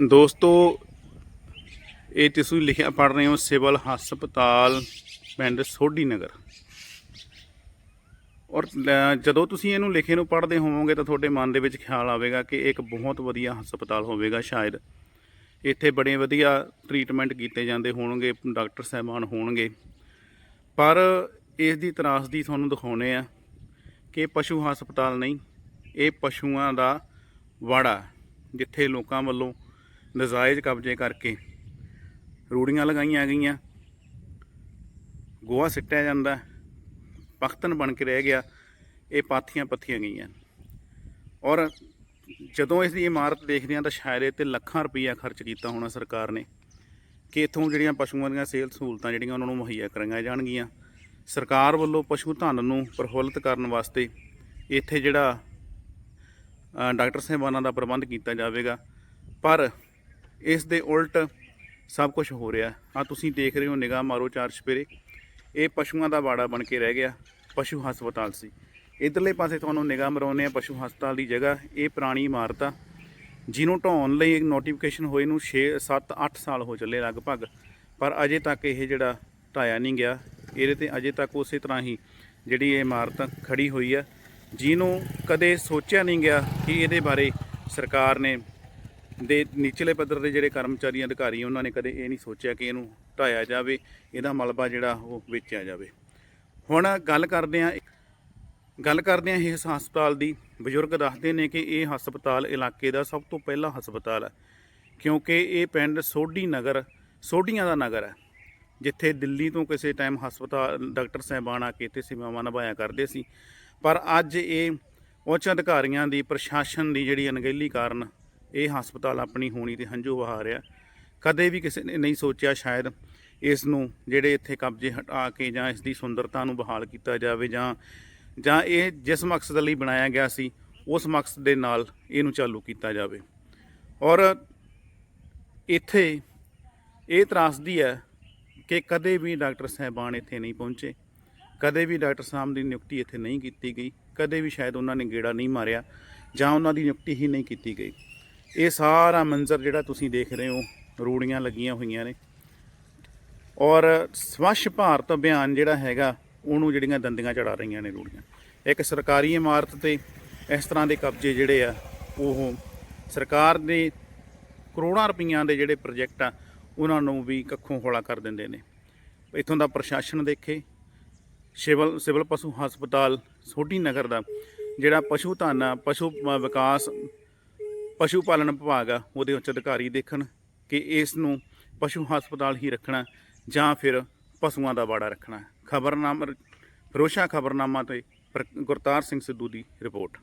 ਦੋਸਤੋ, ਇਹ ਤੁਸੀਂ ਲਿਖਿਆ ਪੜ ਰਹੇ ਹੋ ਸਿਵਲ ਹਸਪਤਾਲ ਪਿੰਡ ਸੋਢੀ ਨਗਰ। ਔਰ ਜਦੋਂ ਤੁਸੀਂ ਇਹਨੂੰ ਲਿਖੇ ਨੂੰ ਪੜ੍ਹਦੇ ਹੋਵੋਗੇ ਤਾਂ ਤੁਹਾਡੇ ਮਨ ਦੇ ਵਿੱਚ ਖਿਆਲ ਆਵੇਗਾ ਕਿ ਇਹ ਇੱਕ ਬਹੁਤ ਵਧੀਆ ਹਸਪਤਾਲ ਹੋਵੇਗਾ ਸ਼ਾਇਦ। ਇੱਥੇ ਬੜੇ ਵਧੀਆ ਟ੍ਰੀਟਮੈਂਟ ਕੀਤੇ ਜਾਂਦੇ ਹੋਣਗੇ, ਡਾਕਟਰ ਸਾਹਿਬਾਨ ਹੋਣਗੇ। ਪਰ ਇਸ ਦੀ ਤਰਾਸਦੀ ਤੁਹਾਨੂੰ ਦਿਖਾਉਨੇ ਆ ਕਿ ਪਸ਼ੂ ਹਸਪਤਾਲ ਨਹੀਂ, ਇਹ ਪਸ਼ੂਆਂ ਦਾ ਵਾੜਾ ਜਿੱਥੇ ਲੋਕਾਂ ਵੱਲੋਂ ਨਜਾਇਜ਼ ਕਬਜ਼ੇ ਕਰਕੇ ਰੂੜੀਆਂ ਲਗਾਈਆਂ ਗਈਆਂ। ਗੋਹਾ ਸਿੱਟਿਆ ਜਾਂਦਾ, ਪਖਤਨ ਬਣ ਕੇ ਰਹਿ ਗਿਆ, ਇਹ ਪਾਥੀਆਂ ਪੱਥੀਆਂ ਗਈਆਂ। ਔਰ ਜਦੋਂ ਇਸ ਦੀ ਇਮਾਰਤ ਦੇਖਦੇ ਹਾਂ ਤਾਂ ਸ਼ਾਇਦ ਇਹ ਤੇ ਲੱਖਾਂ ਰੁਪਈਆ ਖਰਚ ਕੀਤਾ ਹੋਣਾ ਸਰਕਾਰ ਨੇ ਕਿ ਇਥੋਂ ਜਿਹੜੀਆਂ ਪਸ਼ੂਆਂ ਦੀਆਂ ਸੇਲ ਸਹੂਲਤਾਂ ਜਿਹੜੀਆਂ ਉਹਨਾਂ ਨੂੰ ਮੁਹੱਈਆ ਕਰਾਈਆਂ ਜਾਣਗੀਆਂ। ਸਰਕਾਰ ਵੱਲੋਂ ਪਸ਼ੂ ਧਨ ਨੂੰ ਪ੍ਰਫੁੱਲਤ ਕਰਨ ਵਾਸਤੇ ਇੱਥੇ ਜਿਹੜਾ ਡਾਕਟਰ ਸਾਹਿਬਾਨਾਂ ਦਾ ਪ੍ਰਬੰਧ ਕੀਤਾ ਜਾਵੇਗਾ। ਪਰ ਇਸ ਦੇ ਉਲਟ ਸਭ ਕੁਝ ਹੋ ਰਿਹਾ। ਆ ਤੁਸੀਂ ਦੇਖ ਰਹੇ ਹੋ ਨਿਗਾਹ ਮਾਰੋ ਚਾਰ ਚਪੇਰੇ ਇਹ ਪਸ਼ੂਆਂ ਦਾ ਬਾੜਾ ਬਣ ਕੇ ਰਹਿ ਗਿਆ। ਪਸ਼ੂ ਹਸਪਤਾਲ ਸੀ। ਇਧਰਲੇ ਪਾਸੇ ਤੁਹਾਨੂੰ ਨਿਗਾਹ ਮਰਾਉਂਦੇ ਆ ਪਸ਼ੂ ਹਸਪਤਾਲ ਦੀ ਜਗ੍ਹਾ, ਇਹ ਪੁਰਾਣੀ ਇਮਾਰਤ ਆ, ਜਿਹਨੂੰ ਢਾਉਣ ਲਈ ਇੱਕ ਨੋਟੀਫਿਕੇਸ਼ਨ ਹੋਏ ਨੂੰ 6 7 8 ਸਾਲ ਹੋ ਚੱਲੇ ਲਗਭਗ। ਪਰ ਅਜੇ ਤੱਕ ਇਹ ਜਿਹੜਾ ਢਾਇਆ ਨਹੀਂ ਗਿਆ। ਇਹਦੇ ਤੇ ਅਜੇ ਤੱਕ ਉਸੇ ਤਰ੍ਹਾਂ ਹੀ ਜਿਹੜੀ ਇਹ ਇਮਾਰਤ ਖੜੀ ਹੋਈ ਆ, ਜਿਹਨੂੰ ਕਦੇ ਸੋਚਿਆ ਨਹੀਂ ਗਿਆ ਕਿ ਇਹਦੇ ਬਾਰੇ ਸਰਕਾਰ ਨੇ ਦੇ ਨਿਚਲੇ ਪੱਧਰ ਦੇ ਜਿਹੜੇ ਕਰਮਚਾਰੀ, ਅਧਿਕਾਰੀ, ਉਹਨਾਂ ਨੇ ਕਦੇ ਇਹ ਨਹੀਂ ਸੋਚਿਆ ਕਿ ਇਹਨੂੰ ਢਾਇਆ ਜਾਵੇ, ਇਹਦਾ ਮਲਬਾ ਜਿਹੜਾ ਉਹ ਵੇਚਿਆ ਜਾਵੇ। ਹੁਣ ਗੱਲ ਕਰਦੇ ਆ ਗੱਲ ਕਰਦੇ ਆ ਇਸ ਹਸਪਤਾਲ ਦੀ। ਬਜ਼ੁਰਗ ਦੱਸਦੇ ਨੇ ਕਿ ਇਹ ਹਸਪਤਾਲ ਇਲਾਕੇ ਦਾ ਸਭ ਤੋਂ ਪਹਿਲਾ ਹਸਪਤਾਲ ਹੈ, ਕਿਉਂਕਿ ਇਹ ਪਿੰਡ ਸੋਢੀ ਨਗਰ, ਸੋਢੀਆਂ ਦਾ ਨਗਰ ਹੈ, ਜਿੱਥੇ ਦਿੱਲੀ ਤੋਂ ਕਿਸੇ ਟਾਈਮ ਹਸਪਤਾਲ ਡਾਕਟਰ ਸਾਹਿਬਾਨ ਆ ਕੇ ਇੱਥੇ ਸੇਵਾਵਾਂ ਨਿਭਾਇਆ ਕਰਦੇ ਸੀ। ਪਰ ਅੱਜ ਇਹ ਉੱਚ ਅਧਿਕਾਰੀਆਂ ਦੀ, ਪ੍ਰਸ਼ਾਸਨ ਦੀ ਜਿਹੜੀ ਅਣਗਹਿਲੀ ਕਾਰਨ ਇਹ ਹਸਪਤਾਲ ਆਪਣੀ ਹੋਣੀ ਤੇ ਹੰਝੂ ਵਹਾ ਰਿਹਾ। ਕਦੇ ਵੀ ਕਿਸੇ ਨੇ ਨਹੀਂ ਸੋਚਿਆ ਸ਼ਾਇਦ ਇਸ ਨੂੰ ਜਿਹੜੇ ਇੱਥੇ ਕਬਜ਼ੇ ਹਟਾ ਕੇ ਜਾਂ ਇਸ ਦੀ ਸੁੰਦਰਤਾ ਨੂੰ ਬਹਾਲ ਕੀਤਾ ਜਾਵੇ ਜਾਂ ਜਾਂ ਇਹ ਜਿਸ ਮਕਸਦ ਲਈ ਬਣਾਇਆ ਗਿਆ ਸੀ, ਉਸ ਮਕਸਦ ਦੇ ਨਾਲ ਇਹਨੂੰ ਚਾਲੂ ਕੀਤਾ ਜਾਵੇ। ਔਰ ਇੱਥੇ ਇਹ ਤਰਾਸਦੀ ਹੈ ਕਿ ਕਦੇ ਵੀ ਡਾਕਟਰ ਸਾਹਿਬਾਨ ਇੱਥੇ ਨਹੀਂ ਪਹੁੰਚੇ, ਕਦੇ ਵੀ ਡਾਕਟਰ ਸਾਹਿਬ ਦੀ ਨਿਯੁਕਤੀ ਇੱਥੇ ਨਹੀਂ ਕੀਤੀ ਗਈ, ਕਦੇ ਵੀ ਸ਼ਾਇਦ ਉਹਨਾਂ ਨੇ ਗੇੜਾ ਨਹੀਂ ਮਾਰਿਆ ਜਾਂ ਉਹਨਾਂ ਦੀ ਨਿਯੁਕਤੀ ਹੀ ਨਹੀਂ ਕੀਤੀ ਗਈ। ਇਹ ਸਾਰਾ ਮੰਜ਼ਰ ਜਿਹੜਾ ਤੁਸੀਂ ਦੇਖ ਰਹੇ ਹੋ, ਰੂੜੀਆਂ ਲੱਗੀਆਂ ਹੋਈਆਂ ਨੇ। ਔਰ ਸਵੱਛ ਭਾਰਤ ਅਭਿਆਨ ਜਿਹੜਾ ਹੈਗਾ, ਉਹਨੂੰ ਜਿਹੜੀਆਂ ਦੰਦੀਆਂ ਚੜਾ ਰਹੀਆਂ ਨੇ ਰੂੜੀਆਂ। ਇੱਕ ਸਰਕਾਰੀ ਇਮਾਰਤ ਤੇ ਇਸ ਤਰ੍ਹਾਂ ਦੇ ਕਬਜ਼ੇ ਜਿਹੜੇ ਆ, ਉਹ ਸਰਕਾਰ ਦੇ ਕਰੋੜਾਂ ਰੁਪਈਆਂ ਦੇ ਜਿਹੜੇ ਪ੍ਰੋਜੈਕਟ ਆ, ਉਹਨਾਂ ਨੂੰ ਵੀ ਕੱਖੋਂ ਹੌਲਾ ਕਰ ਦਿੰਦੇ ਨੇ। ਇੱਥੋਂ ਦਾ ਪ੍ਰਸ਼ਾਸਨ ਦੇਖੇ, ਸਿਵਲ ਸਿਵਲ ਪਸ਼ੂ ਹਸਪਤਾਲ ਸੋਢੀ ਨਗਰ ਦਾ, ਜਿਹੜਾ ਪਸ਼ੂ ਧਨ ਪਸ਼ੂ ਵਿਕਾਸ ਪਸ਼ੂ ਪਾਲਣ ਵਿਭਾਗ ਆ, ਉਹਦੇ ਉੱਚ ਅਧਿਕਾਰੀ ਦੇਖਣ ਕਿ ਇਸ ਨੂੰ ਪਸ਼ੂ ਹਸਪਤਾਲ ਹੀ ਰੱਖਣਾ ਜਾਂ ਫਿਰ ਪਸ਼ੂਆਂ ਦਾ ਬਾੜਾ ਰੱਖਣਾ। ਖਬਰਨਾਮਾ ਫਿਰੋਸ਼ਾ ਖਬਰਨਾਮਾ ਤੇ ਪ੍ਰ- ਗੁਰਤਾਰ ਸਿੰਘ ਸਿੱਧੂ ਦੀ ਰਿਪੋਰਟ।